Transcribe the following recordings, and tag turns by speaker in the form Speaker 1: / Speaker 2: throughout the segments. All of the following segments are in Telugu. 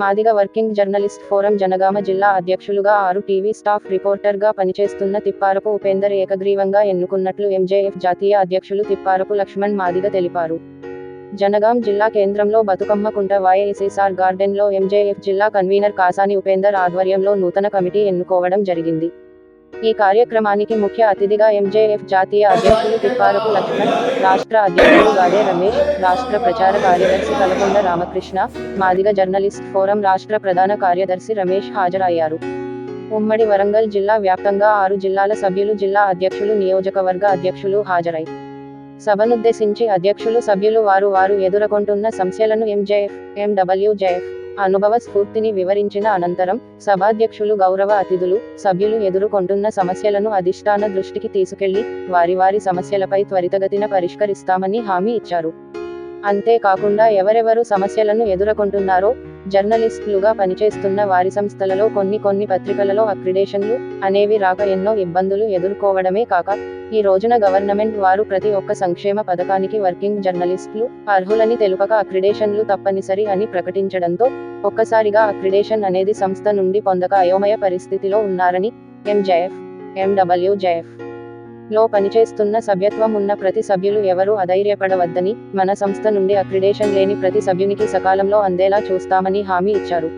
Speaker 1: Madiga working journalist forum Jangaon జిల్లా అధ్యక్షులుగా ఆరు టీవీ స్టాఫ్ రిపోర్టర్గా పనిచేస్తున్న తిప్పారపు ఉపేందర్ ఏకగ్రీవంగా ఎన్నుకున్నట్లు ఎంజేఎఫ్ జాతీయ అధ్యక్షులు తిప్పారపు లక్ష్మణ్ మాదిగ తెలిపారు. జనగాం జిల్లా కేంద్రంలో బతుకమ్మ కుంట వైఎస్ఎస్ఆర్ గార్డెన్లో ఎంజేఎఫ్ జిల్లా కన్వీనర్ కాసాని ఉపేందర్ ఆధ్వర్యంలో నూతన కమిటీ ఎన్నుకోవడం జరిగింది. ఈ కార్యక్రమానికి ముఖ్య అతిథిగా ఎంజేఎఫ్ జాతీయ అధ్యక్షులు తిప్పారపు లక్ష్మణ్ రాష్ట్ర అధ్యక్షులు గాడే రమేష్ రాష్ట్ర ప్రచార కార్యదర్శి కలకొండ రామకృష్ణ మాదిగ జర్నలిస్ట్ ఫోరం రాష్ట్ర ప్రధాన కార్యదర్శి రమేష్ హాజరయ్యారు. ఉమ్మడి వరంగల్ జిల్లా వ్యాప్తంగా ఆరు జిల్లాల సభ్యులు జిల్లా అధ్యక్షులు నియోజకవర్గ అధ్యక్షులు హాజరై సభనుద్దేశించి అధ్యక్షులు సభ్యులు వారు వారు ఎదుర్కొంటున్న సమస్యలను ఎంజేఎఫ్ ఎండబ్ల్యూజేఎఫ్ అనుభవ స్ఫూర్తిని వివరించిన అనంతరం సభాధ్యక్షులు గౌరవ అతిథులు సభ్యులు ఎదుర్కొంటున్న సమస్యలను అధిష్టాన దృష్టికి తీసుకెళ్ళి వారి వారి సమస్యలపై త్వరితగతిన పరిష్కరిస్తామని హామీ ఇచ్చారు. అంతేకాకుండా ఎవరెవరు సమస్యలను ఎదుర్కొంటున్నారో జర్నలిస్టులుగా పనిచేస్తున్న వారి సంస్థలలో కొన్ని కొన్ని పత్రికలలో అక్రిడేషన్లు అనేవి రాక ఎన్నో ఇబ్బందులు ఎదుర్కోవడమే కాక ఈ రోజున గవర్నమెంట్ వారు ప్రతి ఒక్క సంక్షేమ పథకానికి వర్కింగ్ జర్నలిస్టులు అర్హులని తెలుపక అక్రిడేషన్లు తప్పనిసరి అని ప్రకటించడంతో ఒక్కసారిగా అక్రిడేషన్ అనేది సంస్థ నుండి పొందక అయోమయ పరిస్థితిలో ఉన్నారని ఎంజేఎఫ్ ఎండబ్ల్యూజేఎఫ్ లో పనిచేస్తున్న సభ్యత్వం ఉన్న ప్రతి సభ్యులు ఎవరూ అధైర్యపడవద్దని మన సంస్థ నుండి అక్రిడేషన్ లేని ప్రతి సభ్యునికి సకాలంలో అందేలా చూస్తామని హామీ ఇచ్చారు.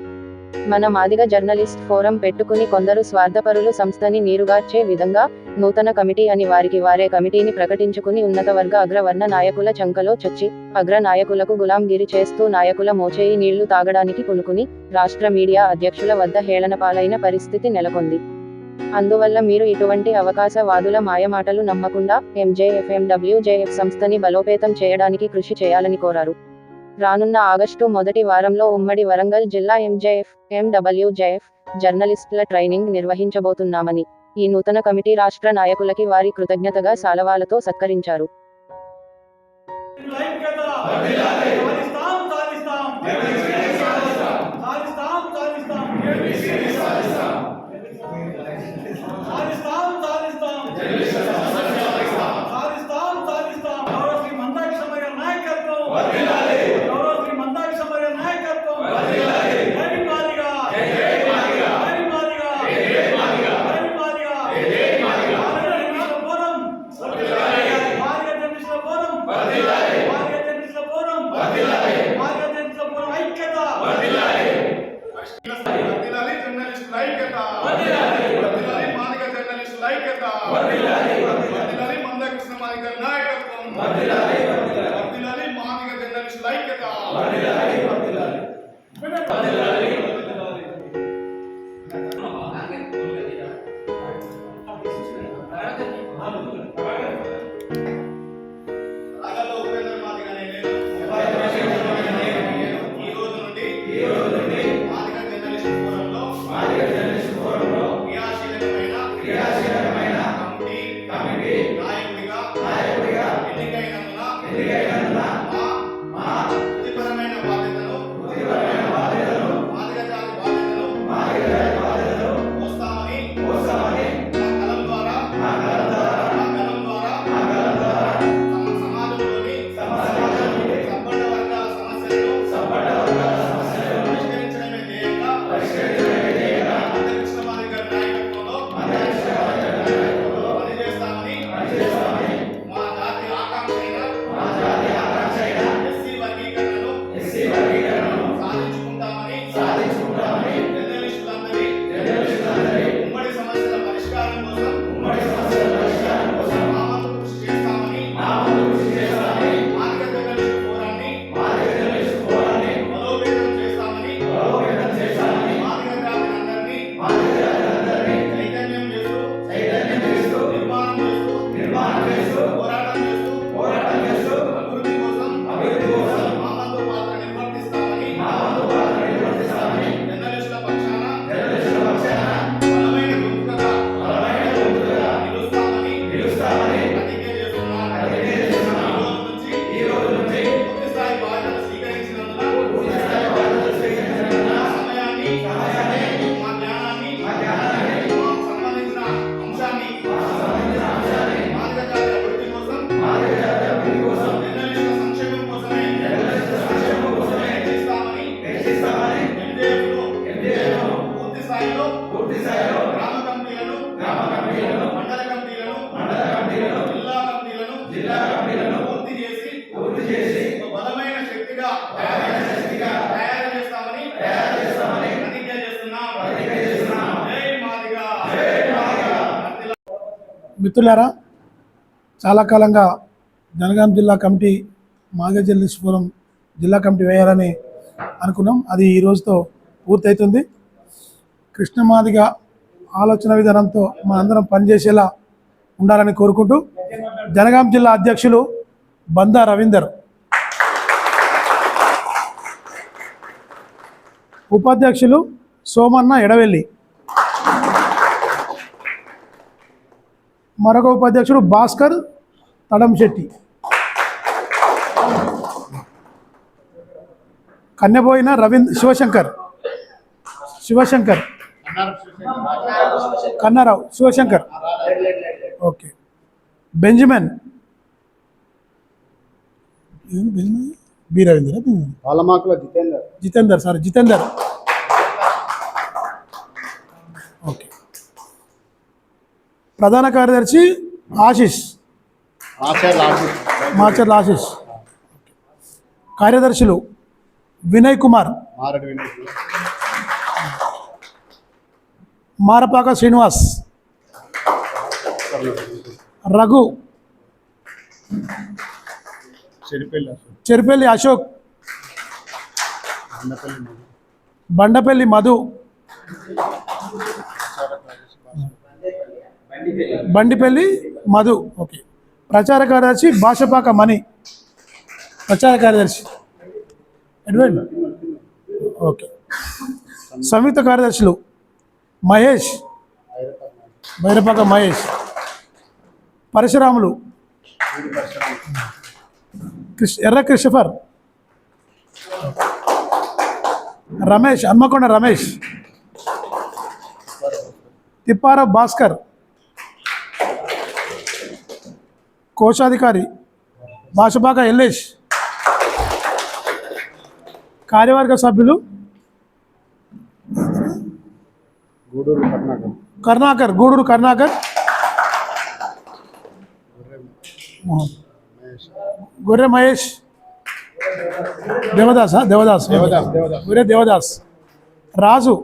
Speaker 1: మన మాదిగ జర్నలిస్ట్ ఫోరం పెట్టుకుని కొందరు స్వార్థపరులు సంస్థని నీరుగార్చే విధంగా నూతన కమిటీ అని వారికి వారే కమిటీని ప్రకటించుకుని ఉన్నత వర్గ అగ్రవర్ణ నాయకుల చంకలో చొచ్చి అగ్ర నాయకులకు గులాంగిరి చేస్తూ నాయకుల మోచేయి నీళ్ళు తాగడానికి పునుకుని రాష్ట్ర మీడియా అధ్యక్షుల వద్ద హేళనపాలైన పరిస్థితి నెలకొంది. అందువల్ల మీరు ఇటువంటి అవకాశవాదుల మాయమాటలు నమ్మకుండా ఎంజేఎఫ్ఎండబ్ల్యూజేఎఫ్ సంస్థని బలోపేతం చేయడానికి కృషి చేయాలని కోరారు. రానున్న ఆగస్టు మొదటి వారంలో ఉమ్మడి వరంగల్ జిల్లా ఎంజేఎఫ్ ఎండబ్ల్యూజేఎఫ్ జర్నలిస్టుల ట్రైనింగ్ నిర్వహించబోతున్నామని ఈ నూతన కమిటీ రాష్ట్ర నాయకులకి వారి కృతజ్ఞతగా సాలవాలతో సత్కరించారు.
Speaker 2: సాధిస్తాం సాధిస్తాం
Speaker 3: మిత్రులారా చాలా కాలంగా జనగాం జిల్లా కమిటీ మాగజల్లిస్పురం జిల్లా కమిటీ వేయాలని అనుకున్నాం. అది ఈ రోజుతో పూర్తవుతుంది కృష్ణమాదిగ ఆలోచన విధానంతో మనందరం పనిచేసేలా ఉండాలని కోరుకుంటూ జనగాం జిల్లా అధ్యక్షులు బందా రవీందర్. ఉపాధ్యక్షులు సోమన్న ఎడవెల్లి. మరొక ఉపాధ్యక్షుడు Bhaskar Tadamsetti. Kannepoyina Ravindra Shivashankar. Shivashankar. Kannarao Shivashankar. Okay. Benjamin? B Ravindra Benjamin
Speaker 4: Palamakula Jitender.
Speaker 3: Jitender sir Jitender. Okay. ప్రధాన కార్యదర్శి ఆశిష్. మాచర్ల ఆశిష్. కార్యదర్శులు వినయ్ కుమార్.
Speaker 4: మారడి వినయ్
Speaker 3: మారపాక శ్రీనివాస్. రఘు. చెరిపల్లి అశోక్. బండపల్లి మధు. బండిపల్లి మధు. ఓకే. ప్రచార కార్యదర్శి భాషపాక మణి. ప్రచార కార్యదర్శి. Edward okay. సంయుక్త కార్యదర్శులు. మహేష్. భైరపాక మహేష్. పరశురాములు. కృష్ ఎర్ర క్రిస్టఫర్. రమేష్ హన్మకొండ రమేష్. తిప్పార భాస్కర్. కోశాధికారి. భాషబాక ఎల్లేష్. కార్యవర్గ సభ్యులు
Speaker 4: గూడూరు కర్ణాటక.
Speaker 3: కర్ణాకర్ గూడూరు కర్ణాకర్ గొర్రె మహేష్. దేవదాస్? దేవదాస్. గొర్రె దేవదాస్. రాజు.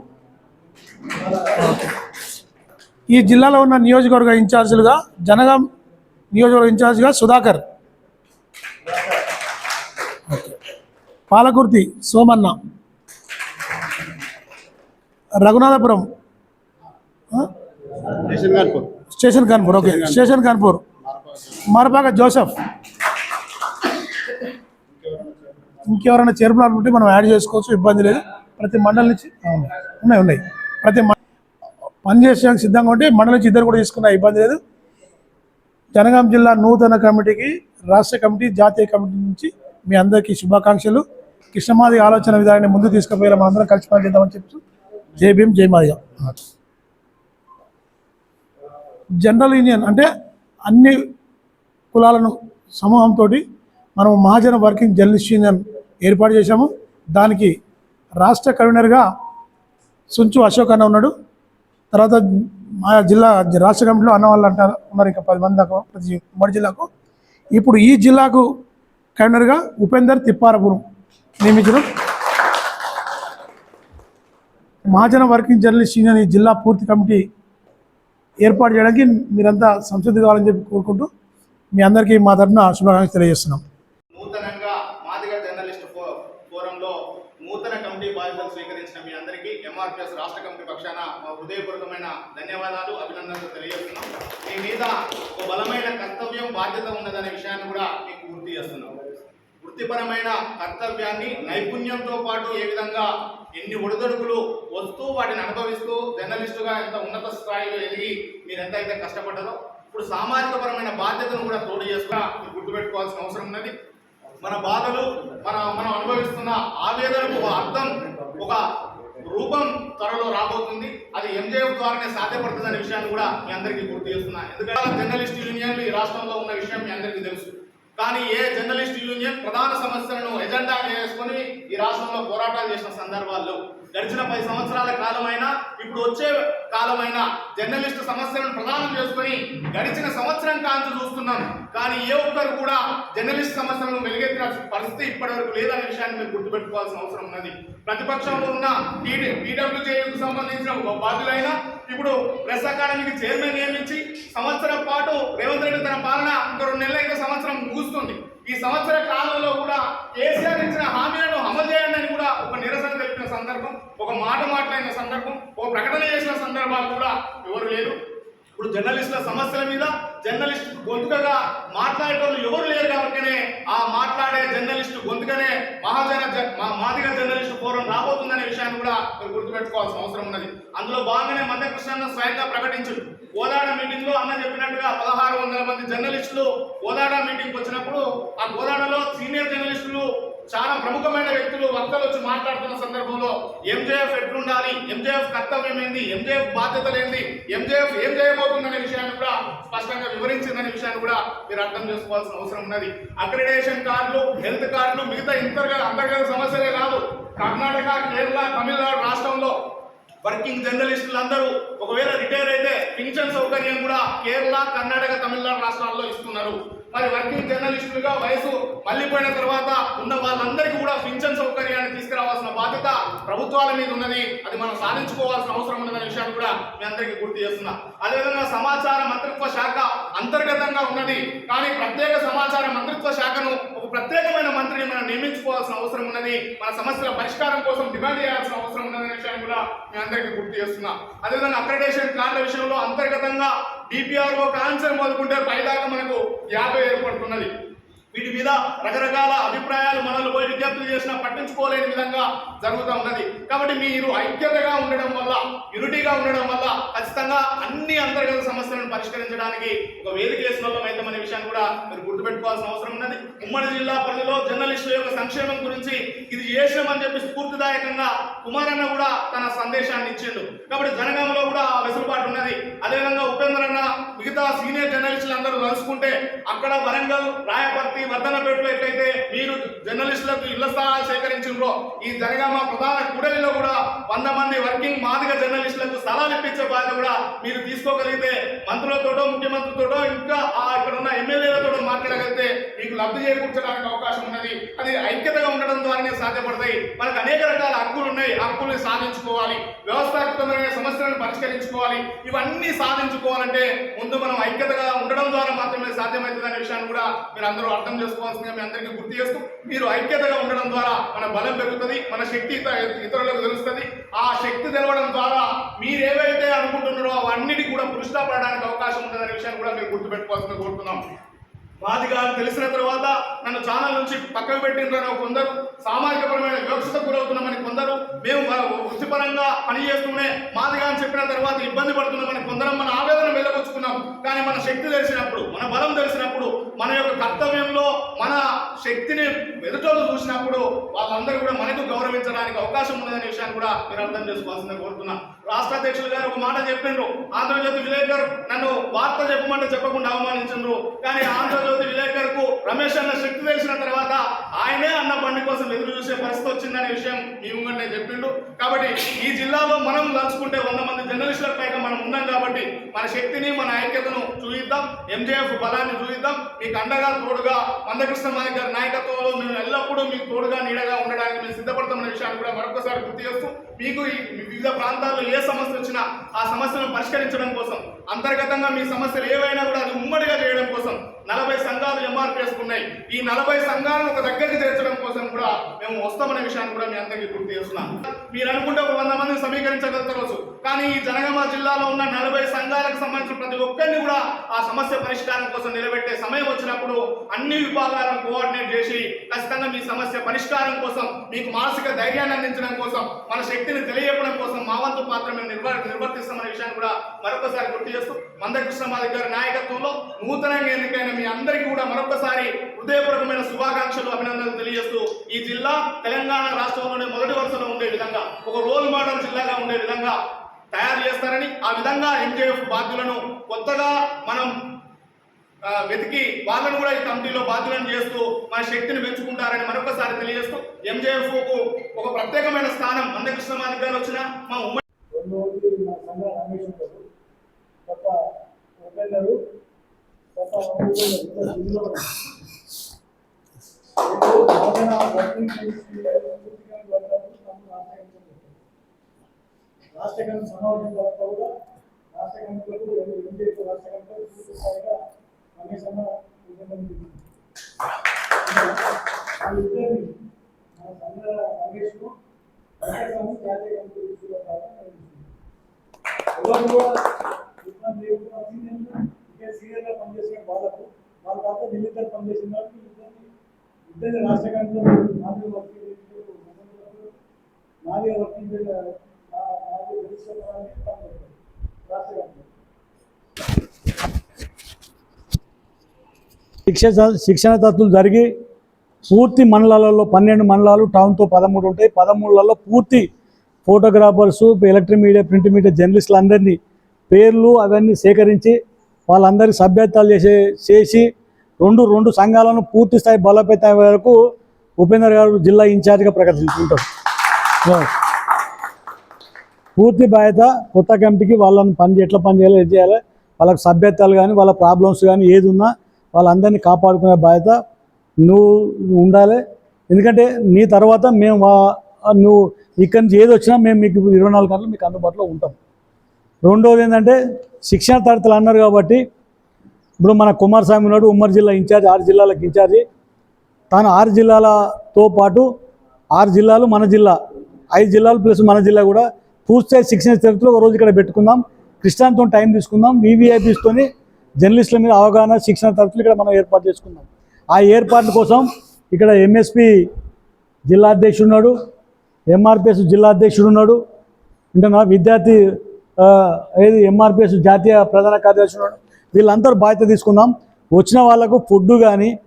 Speaker 3: ఈ జిల్లాలో ఉన్న నియోజకవర్గ ఇన్ఛార్జీలుగా జనగాం నియోజకవర్గ ఇన్ఛార్జిగా Sudhakar. Palakurthi Somanna. Raghunathapuram. Station Ghanpur. Okay. Station Ghanpur. Marapaka Joseph. ఇంకెవరైనా చేర్పులు ఉంటే మనం యాడ్ చేసుకోవచ్చు ఇబ్బంది లేదు. ప్రతి మండలి నుంచి ఉన్నాయి ఉన్నాయి. ప్రతి పని చేసేందుకు సిద్ధంగా ఉంటే మండలి నుంచి ఇద్దరు కూడా తీసుకున్న ఇబ్బంది లేదు. జనగాం జిల్లా నూతన కమిటీకి రాష్ట్ర కమిటీ జాతీయ కమిటీ నుంచి మీ అందరికీ శుభాకాంక్షలు. కృష్ణమాది ఆలోచన విధానాన్ని ముందు తీసుకుపోయేలా మనందరం కలిసి పనిచేద్దామని చెప్తూ జై భీమ్ జై మాదిగా. జనరల్ యూనియన్ అంటే అన్ని కులాలను సమూహంతో మనం మహాజన వర్కింగ్ జర్నలిస్ట్ యూనియన్ ఏర్పాటు చేశాము. దానికి రాష్ట్ర కన్వీనర్గా సుంచు అశోక్ అన్న ఉన్నాడు. తర్వాత మా జిల్లా రాష్ట్ర కమిటీలో అన్న వాళ్ళు అంటారు. ఉన్నారు ఇంకా పది మంది దాకా ప్రతి ఉమ్మడి జిల్లాకు. ఇప్పుడు ఈ జిల్లాకు కన్వీనర్గా ఉపేందర్ తిప్పారపురం నియమించడం. మహాజన వర్కింగ్ జర్నలిస్ట్ యూనియన్ ఈ జిల్లా పూర్తి కమిటీ ఏర్పాటు చేయడానికి మీరంతా సంసిద్ధి కావాలని చెప్పి కోరుకుంటూ మీ అందరికీ మా తరఫున శుభాకాంక్షలు తెలియజేస్తున్నాం.
Speaker 4: నూతనంగా మాదిగ జర్నలిస్ట్ ఫో- ఫోరంలో నూతన కమిటీ బాధ్యతలు స్వీకరించిన మీ అందరికీ ఎంఆర్పిఎస్ రాష్ట్ర కమిటీ పక్షాన మా హృదయపూర్వకమైన ధన్యవాదాలు అభినందనలు తెలియజేస్తున్నాం. మీ మీద ఒక బలమైన కర్తవ్యం బాధ్యత ఉన్నదనే విషయాన్ని కూడా మీకు గుర్తు చేస్తున్నాం. వృత్తిపరమైన కర్తవ్యాన్ని నైపుణ్యంతో పాటు ఏ విధంగా ఎన్ని ఒడిదొడుకులు వస్తూ వాటిని అనుభవిస్తూ జర్నలిస్టుగా ఎంత ఉన్నత స్థాయిలో ఎదిగి మీరు ఎంత అయితే కష్టపడ్డారో ఇప్పుడు సామాజికపరమైన బాధ్యతను కూడా తోడు చేసుకుని మీరు గుర్తుపెట్టుకోవాల్సిన అవసరం ఉన్నది. మన బాధలు మన మనం అనుభవిస్తున్న ఆవేదనకు ఒక అర్థం ఒక రూపం త్వరలో రాబోతుంది. అది ఎంజేఎఫ్ ద్వారానే సాధ్యపడుతుందనే విషయాన్ని కూడా మీ అందరికీ గుర్తు చేస్తున్నా. ఎందుకంటే జర్నలిస్ట్ యూనియన్లు ఈ రాష్ట్రంలో ఉన్న విషయం మీ అందరికీ తెలుసు. కానీ ఏ జర్నలిస్ట్ యూనియన్ ప్రధాన సమస్యలను ఎజెండా చేసుకొని ఈ రాష్ట్రంలో పోరాటాలు చేసిన సందర్భాల్లో? గడిచిన పది సంవత్సరాల కాలమైనా ఇప్పుడు వచ్చే కాలమైనా జర్నలిస్టు సమస్యలను ప్రధానం చేసుకొని గడిచిన సంవత్సరం కాంతి చూస్తున్నాం కానీ ఏ ఒక్కరు కూడా జర్నలిస్ట్ సమస్యలను వెలుగెత్తిన పరిస్థితి ఇప్పటివరకు లేదనే విషయాన్ని మీరు గుర్తుపెట్టుకోవాల్సిన అవసరం ఉన్నది. ప్రతిపక్షంలో ఉన్న పీడబ్ల్యూజేకు సంబంధించిన బాధ్యులైన ఇప్పుడు ప్రెస్ అకాడమీకి చైర్మన్ నియమించి సంవత్సరం పాటు రేవంత్ రెడ్డి తన పాలన ఇంకో రెండు నెలల సంవత్సరం ముగుస్తుంది. ఈ సంవత్సర కాలంలో కూడా కేసీఆర్ ఇచ్చిన హామీలను అమలు చేయండి అని కూడా ఒక నిరసన తెలిపిన సందర్భం ఒక మాట మాట్లాడిన సందర్భం ఒక ప్రకటన చేసిన సందర్భాలు కూడా ఎవరు లేరు. ఇప్పుడు జర్నలిస్టుల సమస్యల మీద జర్నలిస్ట్ గొంతుకగా మాట్లాడేటోళ్ళు ఎవరు లేరు కాబట్టినే ఆ మాట్లాడే జర్నలిస్ట్ గొంతుకనే మహాజన మాదిగ జర్నలిస్ట్ ఫోరం రాబోతుందనే విషయాన్ని కూడా మీరు గుర్తుపెట్టుకోవాల్సిన అవసరం ఉన్నది. అందులో భాగంగానే మందకృష్ణ స్వయంగా ప్రకటించారు కోదాడ మీటింగ్లో అన్న చెప్పినట్టుగా పదహారు వందల మంది జర్నలిస్టులు కోదాడ మీటింగ్ వచ్చినప్పుడు ఆ కోదాడలో సీనియర్ జర్నలిస్ట్ చాలా ప్రముఖమైన వ్యక్తులు వక్తలు వచ్చి మాట్లాడుతున్న సందర్భంలో ఎంజేఎఫ్ ఎట్లుండాలి? ఎంజేఎఫ్ కర్తవ్యం ఏంది? ఎంజేఎఫ్ బాధ్యతలు ఏంది? ఎంజేఎఫ్ ఏం చేయబోతుందనే విషయాన్ని కూడా స్పష్టంగా వివరించిందనే విషయాన్ని కూడా మీరు అర్థం చేసుకోవాల్సిన అవసరం ఉన్నది. అక్రిడేషన్ కార్డులు హెల్త్ కార్డులు మిగతా ఇంతర్గత అంతర్గత సమస్యలే కాదు. కర్ణాటక కేరళ తమిళనాడు రాష్ట్రంలో వర్కింగ్ జర్నలిస్టులు అందరూ ఒకవేళ రిటైర్ అయితే పింఛన్ సౌకర్యం కూడా కేరళ కర్ణాటక తమిళనాడు రాష్ట్రాల్లో ఇస్తున్నారు. మరి వర్కింగ్ జర్నలిస్టులుగా వయసు మళ్ళీపోయిన తర్వాత ఉన్న వాళ్ళందరికీ కూడా పింఛన్ సౌకర్యాన్ని తీసుకురావాల్సిన బాధ్యత ప్రభుత్వాల మీద ఉన్నది. అది మనం సాధించుకోవాల్సిన అవసరం ఉన్నదనే విషయాన్ని కూడా మీ అందరికీ గుర్తు చేస్తున్నా. అదేవిధంగా సమాచార మంత్రిత్వ శాఖ అంతర్గతంగా ఉన్నది. కానీ ప్రత్యేక సమాచార మంత్రిత్వ శాఖను ఒక ప్రత్యేకమైన మంత్రిని మనం నియమించుకోవాల్సిన అవసరం ఉన్నది. మన సమస్యల పరిష్కారం కోసం డిమాండ్ చేయాల్సిన అవసరం ఉన్నదనే విషయాన్ని కూడా మీ అందరికీ గుర్తు చేస్తున్నా. అదేవిధంగా అక్రెడేషన్ ప్లాన్ల విషయంలో అంతర్గతంగా డిపిఆర్ఓ కాన్సర్ మొదలుకుంటే పైదాకా మనకు యాభై ఏర్పడుతున్నది వీటి మీద రకరకాల అభిప్రాయాలు మనల్ని పోయి విజ్ఞప్తులు చేసినా పట్టించుకోలేని విధంగా జరుగుతూ ఉన్నది. కాబట్టి మీరు ఐక్యతగా ఉండడం వల్ల యూనిటీగా ఉండడం వల్ల ఖచ్చితంగా అన్ని అంతర్గత సమస్యలను పరిష్కరించడానికి ఒక వేదిక వేసిన అనే విషయాన్ని కూడా మీరు గుర్తుపెట్టుకోవాల్సిన అవసరం ఉన్నది. ఉమ్మడి జిల్లా పరిధిలో జర్నలిస్టుల యొక్క సంక్షేమం గురించి ఇది చేసినామని చెప్పి స్ఫూర్తిదాయకంగా కుమారన్న కూడా తన సందేశాన్ని ఇచ్చిండు. కాబట్టి జనగామలో కూడా ఆ వెసులుబాటు ఉన్నది. అదేవిధంగా ఉపేంద్ర అన్న మిగతా సీనియర్ జర్నలిస్టులు అందరూ కలుసుకుంటే అక్కడ వరంగల్ రాయపర్తి వర్ధనపేటలో ఎట్లయితే మీరు జర్నలిస్టులకు ఇళ్ళ స్థలాలు సేకరించిండ్రో ఈ జనగామ ప్రధాన కూడలిలో కూడా వంద మంది వర్కింగ్ మాదిగ జర్నలిస్టులకు స్థలాలు ఇప్పించే బాధ్యత కూడా మీరు తీసుకోగలిగితే మంత్రులతోటో ముఖ్యమంత్రితోటో ఇంకా ఆ ఇక్కడ ఉన్న ఎమ్మెల్యేలతో మాట్లాడగలిగితే మీకు లబ్ధి చేకూర్చడానికి అవకాశం ఉన్నది. అది ఐక్యతగా ఉండడం ద్వారానే సాధ్యపడతాయి. మనకు అనేక రకాల హక్కులు ఉన్నాయి. హక్కుల్ని సాధించుకోవాలి. వ్యవస్థాగతమైన సమస్యలను పరిష్కరించుకోవాలి. ఇవన్నీ సాధించుకోవాలంటే ముందు మనం ఐక్యతగా ఉండడం ద్వారా మాత్రమే సాధ్యమవుతుంది అనే విషయాన్ని కూడా మీరు అందరూ అర్థం చేసుకోవాల్సిందిగా మీ అందరికీ గుర్తు చేస్తూ మీరు ఐక్యతగా ఉండడం ద్వారా మన బలం పెరుగుతుంది మన శక్తి ఇతరులకు తెలుస్తుంది. ఆ శక్తి తెలవడం ద్వారా మీరు ఏవైతే అనుకుంటున్నారో అవన్నిటి కూడా పురుషపడడానికి అవకాశం ఉంటుందనే విషయాన్ని కూడా మీరు గుర్తుపెట్టుకోవాల్సిందిగా కోరుతున్నాం. మాదిగా తెలిసిన తర్వాత నన్ను ఛానల్ నుంచి పక్కకు పెట్టిండ్రని కొందరు. సామాజికపరమైన వివక్షత గురవుతున్నామని కొందరు. మేము మన వృత్తిపరంగా పనిచేస్తూనే మాదిగా అని చెప్పిన తర్వాత ఇబ్బంది పడుతున్నామని కొందరం మన ఆవేదన వెళ్ళగొచ్చుకున్నాం కానీ మన శక్తి తెలిసినప్పుడు మన బలం తెలిసినప్పుడు మన యొక్క కర్తవ్యంలో మన శక్తిని ఎదుటోళ్ళు చూసినప్పుడు వాళ్ళందరూ కూడా మనకు గౌరవించడానికి అవకాశం ఉందనే విషయాన్ని కూడా మీరు అర్థం చేసుకోవాల్సిందని కోరుతున్నాను. రాష్ట్ర అధ్యక్షులు గారు ఒక మాట చెప్పిండ్రు ఆంధ్రజ్యోతి విలేకర్ నన్ను వార్త చెప్పమంటే చెప్పకుండా అవమానించిండ్రు. కానీ ఆంధ్రజ్యోతి విలేకర్కు రమేష్ అన్న శక్తి తెలిసిన తర్వాత ఆయనే అన్న బండి కోసం ఎదురు చూసే పరిస్థితి వచ్చిందనే విషయం మీ ముంగంటే చెప్పిండు. కాబట్టి ఈ జిల్లాలో మనం తలుచుకుంటే వంద మంది జర్నలిస్టుల పైగా మనం ఉన్నాం కాబట్టి మన శక్తిని మన ఐక్యతను చూయిద్దాం. ఎంజేఎఫ్ బలాన్ని చూయిద్దాం. మీకు అండగా తోడుగా మందకృష్ణ నాయక్ గారి నాయకత్వంలో మేము ఎల్లప్పుడూ మీకు తోడుగా నీడగా ఉండడానికి మేము సిద్ధపడతామనే విషయాన్ని కూడా మరొకసారి గుర్తు చేస్తూ మీకు వివిధ ప్రాంతాల్లో ఏ సమస్య వచ్చినా ఆ సమస్యను పరిష్కరించడం కోసం అంతర్గతంగా మీ సమస్యలు ఏవైనా కూడా అది ఉమ్మడిగా చేయడం కోసం నలభై సంఘాలు ఎంఆర్పీఎస్ ఈ నలభై సంఘాలను ఒక దగ్గరికి చేర్చడం కోసం కూడా మేము వస్తామనే విషయాన్ని కూడా మీ అందరికీ గుర్తు చేస్తున్నాం మీరు అనుకుంటే ఒక వంద మంది సమీకరించగలుగుతారు కానీ ఈ జనగామ జిల్లాలో ఉన్న నలభై సంఘాలకు సంబంధించిన ప్రతి ఒక్కరిని కూడా ఆ సమస్య పరిష్కారం కోసం నిలబెట్టే సమయం వచ్చినప్పుడు అన్ని విభాగాలను కోఆర్డినేట్ చేసి ఖచ్చితంగా మీ సమస్య పరిష్కారం కోసం మీకు మానసిక ధైర్యాన్ని అందించడం కోసం మన శక్తిని తెలియజెప్పడం కోసం మా వంతు పాత్ర మేము నిర్వ నిర్వర్తిస్తామనే విషయాన్ని కూడా మరొకసారి గుర్తు చేస్తూ మందకృష్ణ మాదిక్ గారి నాయకత్వంలో నూతనంగా ఎన్నికైన మీ అందరికీ కూడా మరొకసారి హృదయపూర్వకమైన శుభాకాంక్షలు అభినందనలు తెలియజేస్తూ ఈ జిల్లా తెలంగాణ రాష్ట్రంలోనే మొదటి వరుసలో ఉండే విధంగా ఒక రోల్ మోడల్ జిల్లాగా ఉండే విధంగా తయారు చేస్తారని ఆ విధంగా ఎంజేఎఫ్ బాధ్యులను కొత్తగా మనం వెతికి వాళ్ళను కూడా ఈ కమిటీలో బాధ్యులను చేస్తూ మన శక్తిని పెంచుకుంటారని మరొకసారి తెలియజేస్తూ ఎంజేఎఫ్కు ఒక ప్రత్యేకమైన స్థానం మందకృష్ణ మాదిరి గారు వచ్చిన మా ఉమ్మడి
Speaker 5: రెండవది రాష్ట్ర కమిటీ సమావేశం తర్వాత కూడా రాష్ట్ర కమిటీలకు ఎంజేపీ రాష్ట్ర కమిటీలు పూర్తిస్థాయిగా కమిషన్ ఇద్దరిని మన సంఘ రమేష్ రాష్ట్రము జాతీయ పనిచేసిన వాళ్ళకు వాళ్ళ తర్వాత నిలుద్దరు పనిచేసిన వాళ్ళకి రాష్ట్ర కమిటీ శిక్ష శిక్షణ తత్తులు జరిగి పూర్తి మండలాలలో పన్నెండు మండలాలు టౌన్తో పదమూడు ఉంటాయి. పదమూడులలో పూర్తి photographers electric media print media జర్నలిస్టులు అందరినీ పేర్లు అవన్నీ సేకరించి వాళ్ళందరి సభ్యత్వాలు చేసే చేసి రెండు రెండు సంఘాలను పూర్తి స్థాయి బలోపేతం వరకు ఉపేందర్ గారు జిల్లా ఇన్ఛార్జిగా ప్రకటించుకుంటారు. పూర్తి బాధ్యత కొత్త కమిటీకి వాళ్ళని పని ఎట్లా పని చేయాలి ఏం చేయాలి వాళ్ళకి సభ్యత్వాలు కానీ వాళ్ళ ప్రాబ్లమ్స్ కానీ ఏది ఉన్నా వాళ్ళందరినీ కాపాడుకునే బాధ్యత నువ్వు ఉండాలి. ఎందుకంటే నీ తర్వాత మేము నువ్వు ఇక్కడి నుంచి ఏది వచ్చినా మేము మీకు ఇరవై నాలుగు గంటలు మీకు అందుబాటులో ఉంటాం. రెండోది ఏంటంటే శిక్షణ తరగతులు అన్నారు కాబట్టి ఇప్పుడు మన కుమారస్వామి ఉన్నాడు ఉమ్మడి జిల్లా ఇన్ఛార్జ్ ఆరు జిల్లాలకు ఇన్ఛార్జి. తాను ఆరు జిల్లాలతో పాటు ఆరు జిల్లాలు మన జిల్లా ఐదు జిల్లాలు ప్లస్ మన జిల్లా కూడా పూర్తి శిక్షణ చరిత్రలో ఒక రోజు ఇక్కడ పెట్టుకుందాం. కృష్ణాంతో టైం తీసుకుందాం. వీవీఐపీస్తోని జర్నలిస్టుల మీద అవగాహన శిక్షణ తరగతులు ఇక్కడ మనం ఏర్పాటు చేసుకుందాం. ఆ ఏర్పాటు కోసం ఇక్కడ ఎంఎస్పి జిల్లా అధ్యక్షుడు ఉన్నాడు ఎంఆర్పిఎస్ జిల్లా అధ్యక్షుడు ఉన్నాడు ఇంకా విద్యార్థి ఏది ఎంఆర్పిఎస్ జాతీయ ప్రధాన కార్యదర్శి ఉన్నాడు. వీళ్ళందరూ బాధ్యత తీసుకుందాం. వచ్చిన వాళ్ళకు ఫుడ్ కానీ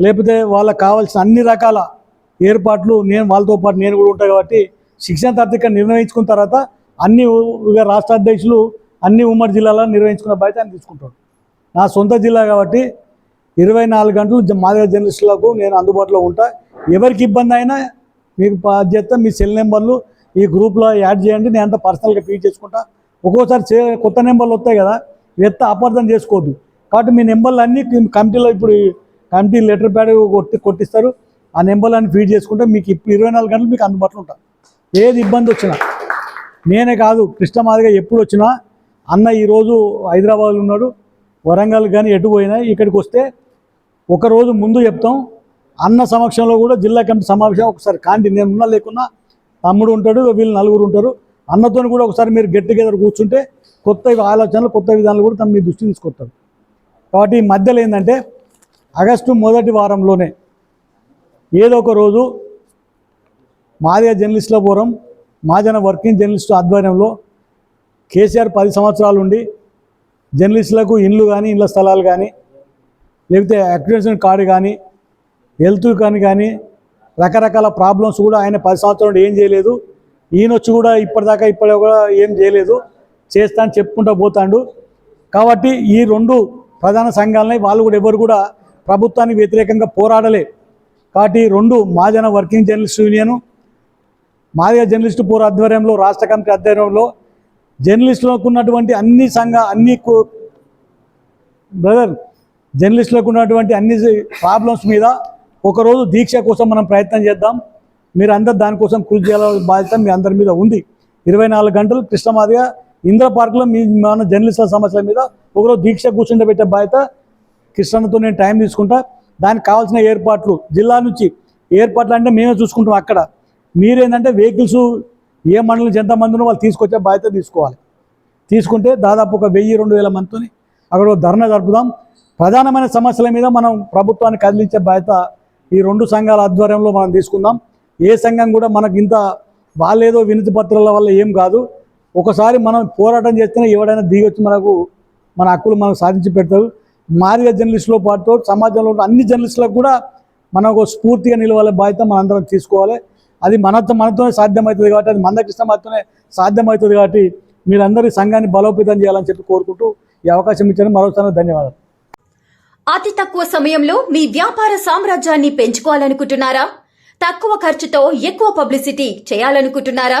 Speaker 5: లేకపోతే వాళ్ళకి కావాల్సిన అన్ని రకాల ఏర్పాట్లు నేను వాళ్ళతో పాటు నేను కూడా ఉంటాను కాబట్టి శిక్షణ తరగతి నిర్ణయించుకున్న తర్వాత అన్ని రాష్ట్ర అధ్యక్షులు అన్ని ఉమ్మడి జిల్లాలో నిర్వహించుకున్న బాధ్యత ఆయన తీసుకుంటాడు. నా సొంత జిల్లా కాబట్టి ఇరవై నాలుగు గంటలు జ- మాదిగ జర్నలిస్టులకు నేను అందుబాటులో ఉంటా. ఎవరికి ఇబ్బంది అయినా మీకు బాధ్యత మీ సెల్ నెంబర్లు ఈ గ్రూప్లో యాడ్ చేయండి. నేను అంతా పర్సనల్గా ఫీడ్ చేసుకుంటా. ఒక్కోసారి కొత్త నెంబర్లు వస్తాయి కదా ఎత్త అపార్థం చేసుకోవద్దు. కాబట్టి మీ నెంబర్లు అన్నీ కమిటీలో ఇప్పుడు కమిటీ లెటర్ ప్యాడ్ కొట్టి కొట్టిస్తారు. ఆ నెంబర్లు ఫీడ్ చేసుకుంటే మీకు ఇప్పుడు ఇరవై నాలుగు గంటలు మీకు అందుబాటులో ఉంటారు ఏది ఇబ్బంది వచ్చినా. నేనే కాదు కృష్ణమాదిగా ఎప్పుడు వచ్చినా అన్న ఈరోజు హైదరాబాద్లో ఉన్నాడు. వరంగల్ కానీ ఎటు పోయినా ఇక్కడికి వస్తే ఒకరోజు ముందు చెప్తాం. అన్న సమక్షంలో కూడా జిల్లా కమిటీ సమావేశం ఒకసారి కాండి. నేను ఉన్నా లేకున్నా తమ్ముడు ఉంటాడు వీళ్ళు నలుగురు ఉంటారు. అన్నతో కూడా ఒకసారి మీరు గెట్ టుగెదర్ కూర్చుంటే కొత్త ఆలోచనలు కొత్త విధానాలు కూడా తమ మీ దృష్టి తీసుకొస్తారు కాబట్టి ఈ మధ్యలో ఏంటంటే ఆగస్టు మొదటి వారంలోనే ఏదో ఒక రోజు మాదిగా జర్నలిస్టుల పూర్వం మాజన వర్కింగ్ జర్నలిస్టు ఆధ్వర్యంలో కేసీఆర్ పది సంవత్సరాలు ఉండి జర్నలిస్టులకు ఇండ్లు కానీ ఇండ్ల స్థలాలు కానీ లేకపోతే అక్రిడేషన్ కార్డు కానీ హెల్త్ కానీ కానీ రకరకాల ప్రాబ్లమ్స్ కూడా ఆయన పది సంవత్సరాలు ఏం చేయలేదు. ఈయన వచ్చి కూడా ఇప్పటిదాకా ఇప్పటి కూడా ఏం చేయలేదు. చేస్తా అని చెప్పుకుంటూ పోతాడు. కాబట్టి ఈ రెండు ప్రధాన సంఘాలని వాళ్ళు కూడా ఎవరు కూడా ప్రభుత్వానికి వ్యతిరేకంగా పోరాడలే. కాబట్టి రెండు మాజన working journalist union Madiga journalist pour ఆధ్వర్యంలో రాష్ట్ర కమిటీ ఆధ్వర్యంలో జర్నలిస్టులకు ఉన్నటువంటి అన్ని సంఘ అన్ని బ్రదర్ జర్నలిస్టులకు ఉన్నటువంటి అన్ని ప్రాబ్లమ్స్ మీద ఒకరోజు దీక్ష కోసం మనం ప్రయత్నం చేద్దాం. మీరు అందరు దానికోసం కృషి చేయాలని బాధ్యత మీ అందరి మీద ఉంది. ఇరవై నాలుగు గంటలు కృష్ణమాదిగా ఇంద్ర పార్క్లో మీ మన జర్నలిస్టుల సమస్యల మీద ఒకరోజు దీక్ష కూర్చుంటే పెట్టే బాధ్యత కృష్ణతో నేను టైం తీసుకుంటా. దానికి కావాల్సిన ఏర్పాట్లు జిల్లా నుంచి ఏర్పాట్లు అంటే మేమే చూసుకుంటాం అక్కడ. మీరేంటంటే వెహికల్స్ ఏ మండలం ఎంతమంది ఉన్నో వాళ్ళు తీసుకొచ్చే బాధ్యత తీసుకోవాలి. తీసుకుంటే దాదాపు ఒక వెయ్యి రెండు వేల మందితోని అక్కడ ఒక ధర్నా జరుపుదాం. ప్రధానమైన సమస్యల మీద మనం ప్రభుత్వాన్ని కదిలించే బాధ్యత ఈ రెండు సంఘాల ఆధ్వర్యంలో మనం తీసుకుందాం. ఏ సంఘం కూడా మనకి ఇంత వాళ్ళేదో వినతి పత్రాల వల్ల ఏం కాదు. ఒకసారి మనం పోరాటం చేస్తేనే ఎవడైనా దిగొచ్చి మనకు మన హక్కులు మనకు సాధించి పెడతారు మాదిగ జర్నలిస్టులో పాటు సమాజంలో ఉన్న అన్ని జర్నలిస్టులకు కూడా మనకు స్ఫూర్తిగా నిలవాలే బాధ్యత మనందరం తీసుకోవాలి. అది మనతో మనతోనే సాధ్యమవుతుంది కాబట్టి అది మందకృష్ణ మాతోనే సాధ్యమవుతుంది కాబట్టి మీరందరూ సంఘాన్ని బలోపేతం చేయాలని చెప్పి కోరుకుంటూ ఈ అవకాశం ఇచ్చారు మరోసారి ధన్యవాదాలు.
Speaker 6: అతి తక్కువ సమయంలో మీ వ్యాపార సామ్రాజ్యాన్ని పెంచుకోవాలనుకుంటున్నారా? తక్కువ ఖర్చుతో ఎక్కువ పబ్లిసిటీ చేయాలనుకుంటున్నారా?